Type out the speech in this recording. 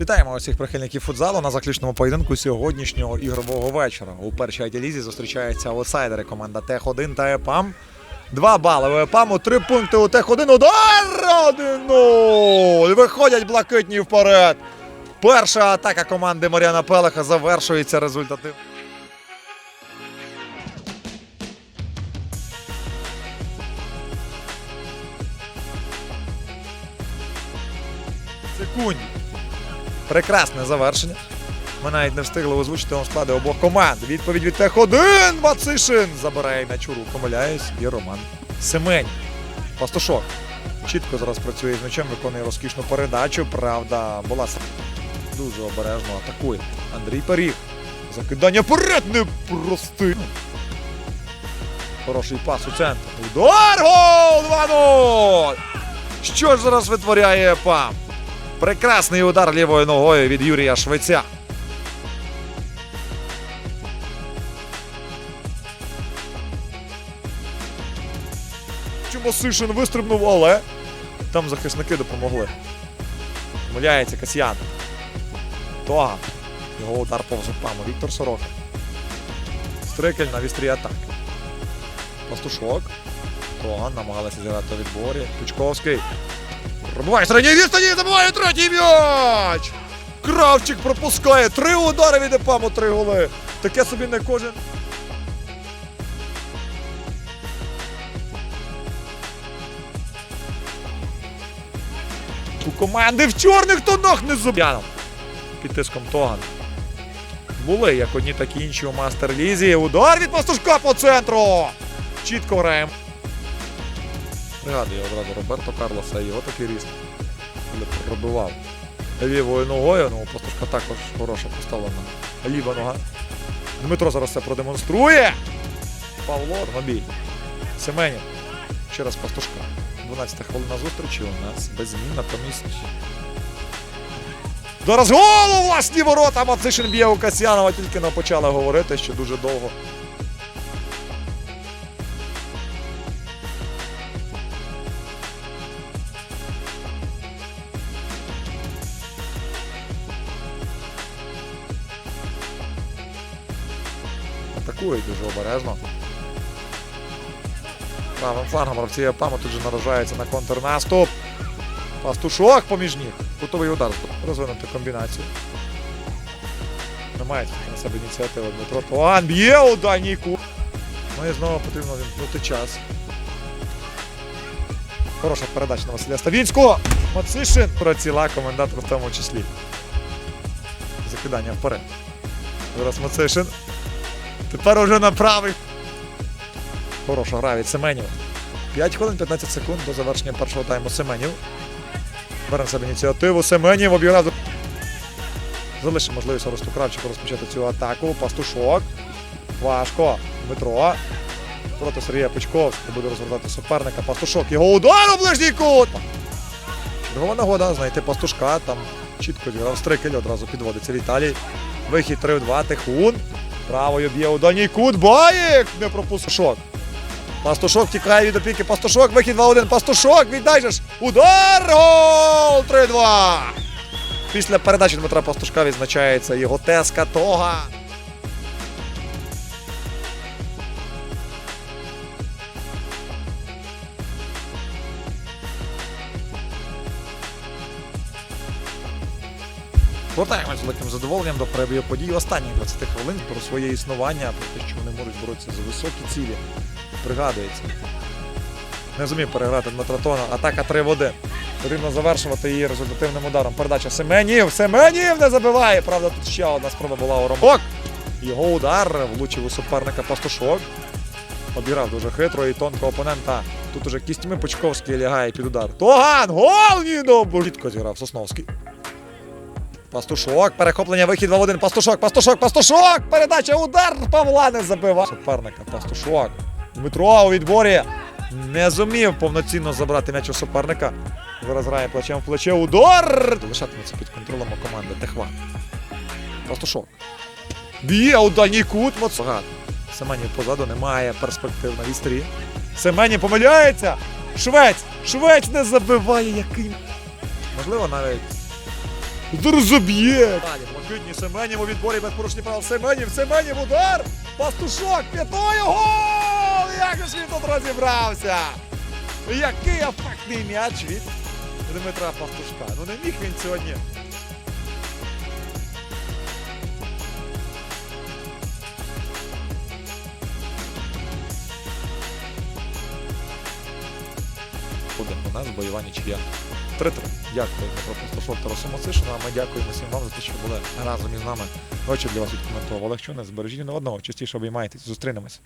Вітаємо усіх прихильників футзалу на заключному поєдинку сьогоднішнього ігрового вечора. У першій айді-лізі зустрічаються аутсайдери команда Тех-1 та ЕПАМ. Два бали у ЕПАМу, три пункти у Тех-1. Удар! 1-0! Виходять блакитні вперед. Перша атака команди Мар'яна Пелеха завершується результативно. Секунд. Прекрасне завершення. Ми навіть не встигли озвучити вам склади обох команд. Відповідь від Тех-1. Бацишин забирає м'яч у руку. Помиляюсь. І Роман Семень. Пастушок. Чітко зараз працює з м'ячем, виконує розкішну передачу. Правда, була дуже обережно атакує. Андрій Періг. Закидання вперед непростий. Хороший пас у центр. Удар! Гол! 2-0! Що ж зараз витворяє ПАМ? Прекрасний удар лівою ногою від Юрія Швеця. Сишин вистрибнув, але там захисники допомогли. Помиляється Касьян. Тога. Його удар повз паму. Віктор Сорока. Стрикель на вістрі атаки. Пастушок. Тоган намагалися зіграти у відборі. Пучковський. Пробуває середньої відстані, забиває третій м'яч! Кравчик пропускає три удари від Епаму, три голи. Таке собі не кожен. У команди в чорних тонах не зуб'яном. Під тиском Тоган. Були як одні, так і інші у мастер-лізі. Удар від пастушка по центру. Чітко граємо. Пригадує одразу Роберто Карлоса, і його такий ріст. Коли пробивав лівою ногою, ну пастушка також хороша поставлена. Ліва нога. Дмитро зараз це продемонструє. Павло Мобіль. Семенів. Ще раз пастушка. 12 хвилина зустрічі у нас без змін натомість. Зараз гол у власні ворота! Мацишин б'є у Касьянова, тільки не почали говорити, що дуже довго. Атакують дуже обережно. Правим флангом гравці Апама тут же наражаються на контрнаступ. Пастушок поміж ніг. Готовий удар. Розвинути комбінацію. Немає тільки на себе ініціативи Дмитро Туан. Б'є у дальній. Ну і знову потрібно вімкнути час. Хороша передача на Василя Ставінського. Мацишин проціла комендатор в тому числі. Закидання вперед. Зараз Мацишин. Тепер уже на. Хороша гра від Семенів. 5 хвилин 15 секунд до завершення першого тайму Семенів. Бере себе ініціативу. Семенів обіграв. Залишив можливість Оресту Кравчику розпочати цю атаку. Пастушок. Важко. Дмитро. Проти Сергія Пучковського буде розвертати суперника. Пастушок. Його удар у ближній кут. Чергова нагода знайти пастушка. Там чітко зіграв стрикель. Одразу підводиться Віталій. Вихід 3 в 2. Техун. Правою б'є у дальній кут. Баєк! Не пропустушок. Пастушок тікає від опіки. Пастушок, вихід 2-1. Пастушок, віддай же ж. Удар! Гол! 3-2. Після передачі Дмитра Пастушка відзначається його теска тога. Повертаємось з великим задоволенням до перебігу подій останніх 20 хвилин про своє існування, про те, що вони можуть боротися за високі цілі. Пригадується. Не зумів переграти Дмитро Тона. Атака 3 в 1. Потрібно завершувати її результативним ударом. Передача Семенів. Семенів не забиває. Правда, тут ще одна спроба була у Ромок. Його удар влучив у суперника Пастушок. Обіграв дуже хитро і тонко опонента. Тут уже кістьми Пучковський лягає під удар. Тоган! Гол! Ні, бо зіграв Сосновський. Пастушок, перехоплення, вихід 2-1. Пастушок, пастушок, пастушок! Передача, удар! Павла не забиває. Суперника, пастушок. Дмитро у відборі не зумів повноцінно забрати м'яч у суперника. Зараз плечем в плече. Удар! Лишатиметься під контролем команди Техван. Пастушок. Б'є у дальній кут. Моцгат. Семенів позаду немає перспектив на вістрі. Семенів помиляється. Швець! Швець не забиває який. Можливо, навіть Заб'є! Блакитні Семенів у відборі без порушення правил Семенів, Семенів удар! Пастушок п'ятою гол! Як же ж він тут розібрався! Який ефектний м'яч від Дмитра Пастушка. Ну не міг він сьогодні. Один у нас бойова нічия. 3-3. Дякую про Пастушок Тарасу Мацишину, а ми дякуємо всім вам за те, що були разом із нами. Очі для вас відкоментував Олег Чунець. Збережіть не одного, частіше обіймайтесь. Зустрінемось.